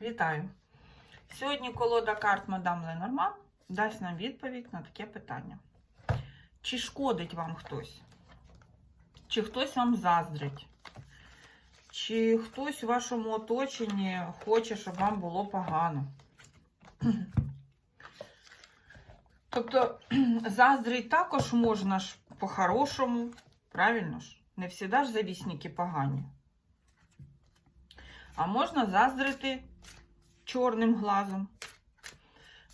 Вітаю! Сьогодні колода карт Мадам Ленорман дасть нам відповідь на таке питання. Чи шкодить вам хтось? Чи хтось вам заздрить? Чи хтось у вашому оточенні хоче, щоб вам було погано? Тобто, заздрить також можна ж по-хорошому, правильно ж? Не всі завісники погані. А можна заздрити чорним глазом.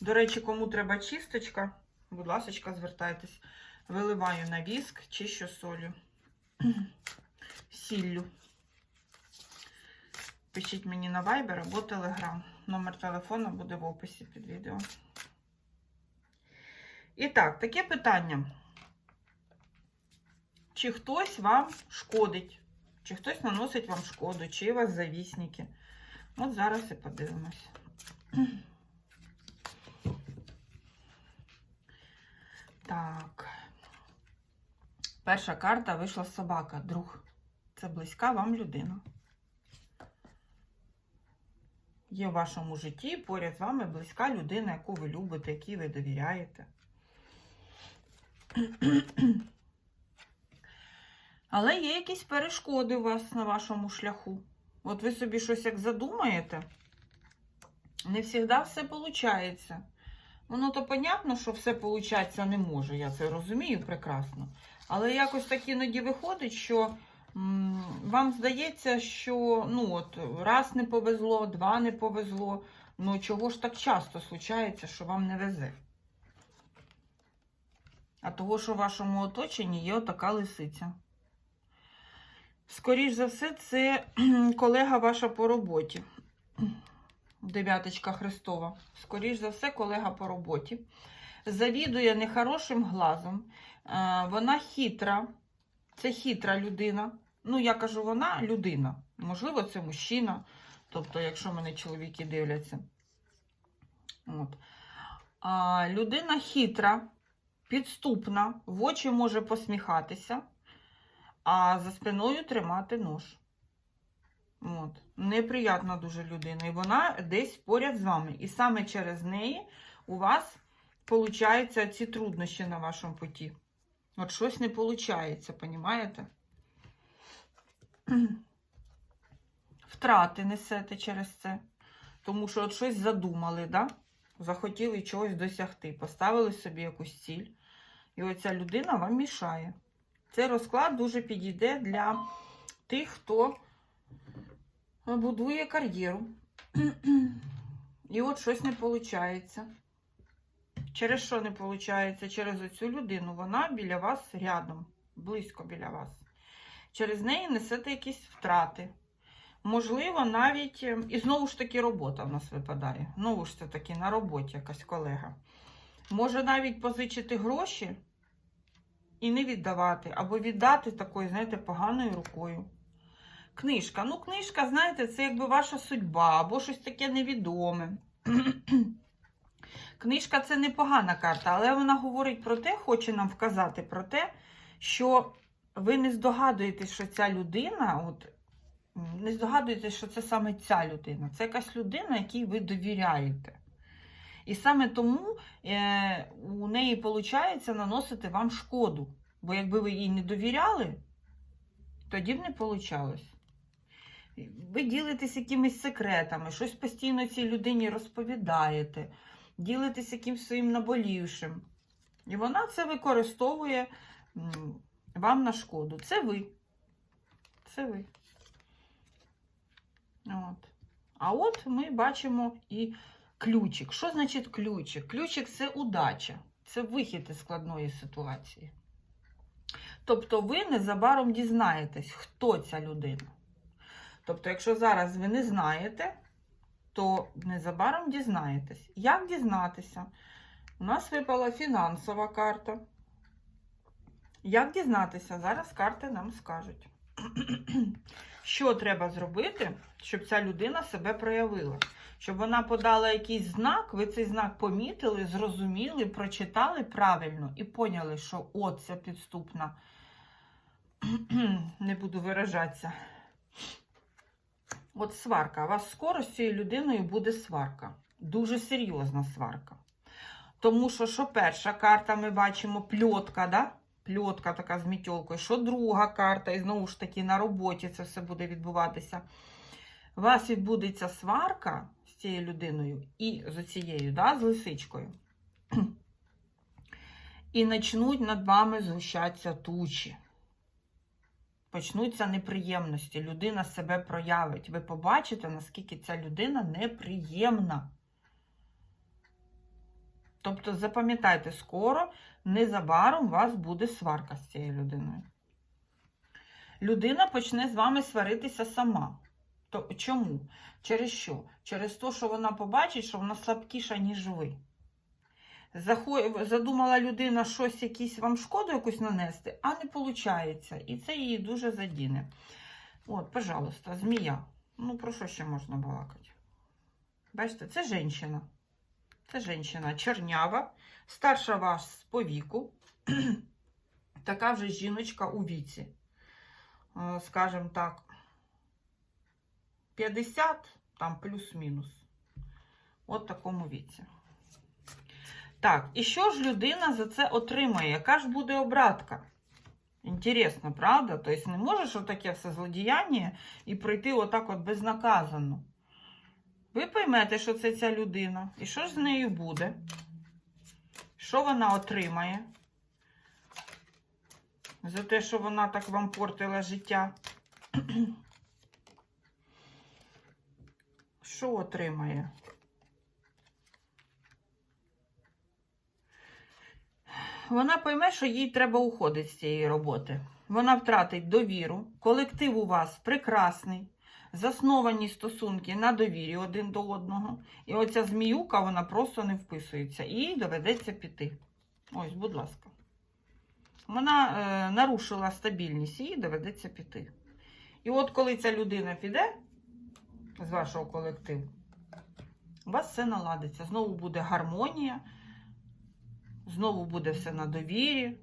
До речі, кому треба чисточка, будь ласка, звертайтесь. Виливаю на віск, чищу солью, сіллю. Пишіть мені на Viber або Telegram. Номер телефону буде в описі під відео. І так, таке питання. Чи хтось вам шкодить? Чи хтось наносить вам шкоду, чи у вас завісники? От зараз і подивимось. Так. Перша карта вийшла собака, друг. Це близька вам людина. Є в вашому житті поряд з вами близька людина, яку ви любите, якій ви довіряєте. Але є якісь перешкоди у вас на вашому шляху. От ви собі щось як задумаєте, не завжди все виходить. Воно то понятно, що все виходить не може, я це розумію прекрасно. Але якось так іноді виходить, що вам здається, що ну от, раз не повезло, два не повезло. Ну чого ж так часто случається, що вам не везе? А того, що в вашому оточенні є отака лисиця. Скоріш за все, це колега ваша по роботі. Дев'яточка Христова. Скоріш за все, колега по роботі. Завідує нехорошим глазом. Е, Вона хитра. Це хитра людина. Ну, я кажу, вона людина. Можливо, це мужчина. Тобто, якщо мене чоловіки дивляться. От. А, людина хитра, підступна, в очі може посміхатися а за спиною тримати нож. От. Неприятна дуже людина. І вона десь поряд з вами. І саме через неї у вас получаються ці труднощі на вашому путі. От щось не виходить, понімаєте? Втрати несете через це. Тому що от щось задумали, да? захотіли чогось досягти, поставили собі якусь ціль. І оця людина вам мішає. Цей розклад дуже підійде для тих, хто будує кар'єру. І от щось не виходить. Через що не виходить? Через оцю людину. Вона біля вас рядом, близько біля вас. Через неї несете якісь втрати. Можливо, навіть, ем, і знову ж таки, робота в нас випадає. Знову ж таки на роботі якась колега. Може навіть позичити гроші і не віддавати, або віддати такою, знаєте, поганою рукою. Книжка. Ну, книжка, знаєте, це якби ваша судьба, або щось таке невідоме. Книжка це непогана карта, але вона говорить про те, хоче нам вказати про те, що ви не здогадуєтесь, що ця людина, от, не здогадуєтесь, що це саме ця людина. Це якась людина, якій ви довіряєте. І саме тому е, у неї виходить наносити вам шкоду. Бо якби ви їй не довіряли, тоді б не вийшло. Ви ділитесь якимись секретами, щось постійно цій людині розповідаєте, ділитесь якимсь своїм наболівшим. І вона це використовує вам на шкоду. Це ви. Це ви. От. А от ми бачимо і ключик. Що значить ключик? Ключик це удача, це вихід із складної ситуації. Тобто ви незабаром дізнаєтесь, хто ця людина. Тобто, якщо зараз ви не знаєте, то незабаром дізнаєтесь. Як дізнатися? У нас випала фінансова карта. Як дізнатися? Зараз карти нам скажуть. Що треба зробити, щоб ця людина себе проявила? Щоб вона подала якийсь знак, ви цей знак помітили, зрозуміли, прочитали правильно і поняли, що от підступна. Не буду виражатися. От сварка. У вас скоро з цією людиною буде сварка. Дуже серйозна сварка. Тому що, що перша карта, ми бачимо пльотка, да? Пльотка така з мітьолкою. Що друга карта, і знову ж таки на роботі це все буде відбуватися. У вас відбудеться сварка з цією людиною і з цією, да, з лисичкою. І почнуть над вами згущатися тучі. Почнуться неприємності. Людина себе проявить. Ви побачите, наскільки ця людина неприємна. Тобто, запам'ятайте, скоро, незабаром у вас буде сварка з цією людиною. Людина почне з вами сваритися сама. То чому? Через що? Через те, що вона побачить, що вона слабкіша, ніж ви. Задумала людина щось, якісь вам шкоду якусь нанести, а не виходить. І це її дуже задіне. От, пожалуйста, змія. Ну, про що ще можна балакати? Бачите, це жінка. Це жінка чорнява, старша вас по віку. така вже жіночка у віці. Е, Скажімо так, 50, там плюс-мінус. От такому віці. Так, і що ж людина за це отримає? Яка ж буде обратка? Інтересно, правда? Тобто не можеш отаке все злодіяння і пройти отак от безнаказано. Ви поймете, що це ця людина, і що ж з нею буде? Що вона отримає? За те, що вона так вам портила життя. Що отримає? Вона пойме, що їй треба уходити з цієї роботи. Вона втратить довіру. Колектив у вас прекрасний, засновані стосунки на довірі один до одного. І оця зміюка, вона просто не вписується. І їй доведеться піти. Ось, будь ласка. Вона е, нарушила стабільність, їй доведеться піти. І от коли ця людина піде з вашого колективу, у вас все наладиться. Знову буде гармонія, знову буде все на довірі.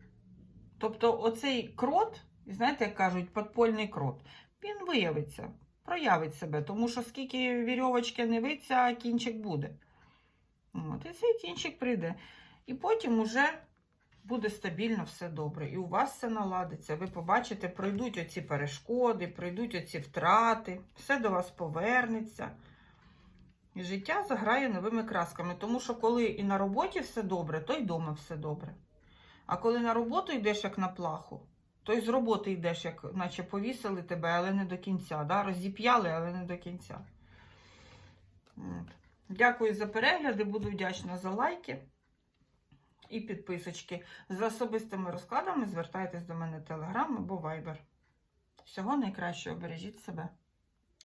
Тобто, оцей крот, знаєте, як кажуть, подпольний крот, він виявиться, проявить себе, тому що скільки вірьовочки не виться, кінчик буде. От, і цей кінчик прийде. І потім уже буде стабільно все добре. І у вас все наладиться. Ви побачите, пройдуть оці перешкоди, пройдуть оці втрати, все до вас повернеться. І життя заграє новими красками. Тому що коли і на роботі все добре, то й вдома все добре. А коли на роботу йдеш як на плаху, то й з роботи йдеш, як наче повісили тебе, але не до кінця. Да? Розіп'яли, але не до кінця. Дякую за перегляди, буду вдячна за лайки і підписочки. За особистими розкладами звертайтесь до мене в Telegram або Viber. Всього найкращого, бережіть себе.